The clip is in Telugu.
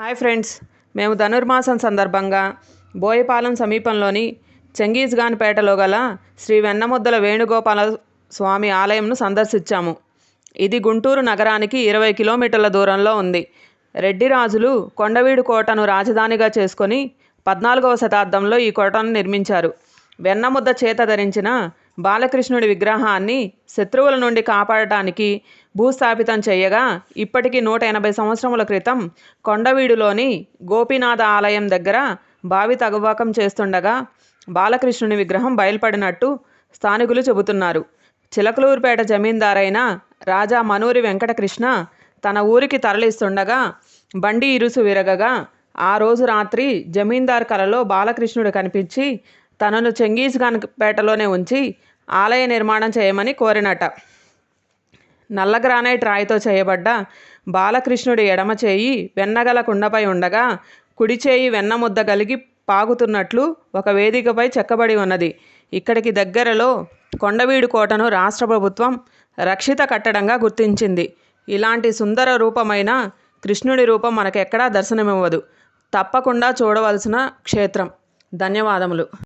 హాయ్ ఫ్రెండ్స్ మేము ధనుర్మాసం సందర్భంగా బోయపాలెం సమీపంలోని చెంగీజ్గాన్పేటలో గల శ్రీ వెన్నముద్దల వేణుగోపాల స్వామి ఆలయంను సందర్శించాము. ఇది గుంటూరు నగరానికి ఇరవై కిలోమీటర్ల దూరంలో ఉంది. రెడ్డి రాజులు కొండవీడు కోటను రాజధానిగా చేసుకొని పద్నాలుగవ శతాబ్దంలో ఈ కోటను నిర్మించారు. వెన్నముద్ద చేత ధరించిన బాలకృష్ణుడి విగ్రహాన్ని శత్రువుల నుండి కాపాడటానికి భూస్థాపితం చేయగా ఇప్పటికి నూట ఎనభై సంవత్సరముల క్రితం కొండవీడులోని గోపీనాథ ఆలయం దగ్గర బావి తవ్వకం చేస్తుండగా బాలకృష్ణుని విగ్రహం బయలుపడినట్టు స్థానికులు చెబుతున్నారు. చిలకలూరుపేట జమీందారైన రాజా మనూరి వెంకటకృష్ణ తన ఊరికి తరలిస్తుండగా బండి ఇరుసు విరగగా ఆ రోజు రాత్రి జమీందార్ కలలో బాలకృష్ణుడు కనిపించి తనను చెంగీజ్ ఖాన్ పేటలోనే ఉంచి ఆలయ నిర్మాణం చేయమని కోరినట. నల్ల గ్రానైట్ రాయితో చేయబడ్డ బాలకృష్ణుడి ఎడమ చేయి వెన్నగల కుండపై ఉండగా కుడి చేయి వెన్న ముద్ద కలిగి పాగుతున్నట్లు ఒక వేదికపై చెక్కబడి ఉన్నది. ఇక్కడికి దగ్గరలో కొండవీడు కోటను రాష్ట్ర ప్రభుత్వం రక్షిత కట్టడంగా గుర్తించింది. ఇలాంటి సుందర రూపమైన కృష్ణుడి రూపం మనకెక్కడా దర్శనమివ్వదు. తప్పకుండా చూడవలసిన క్షేత్రం. ధన్యవాదములు.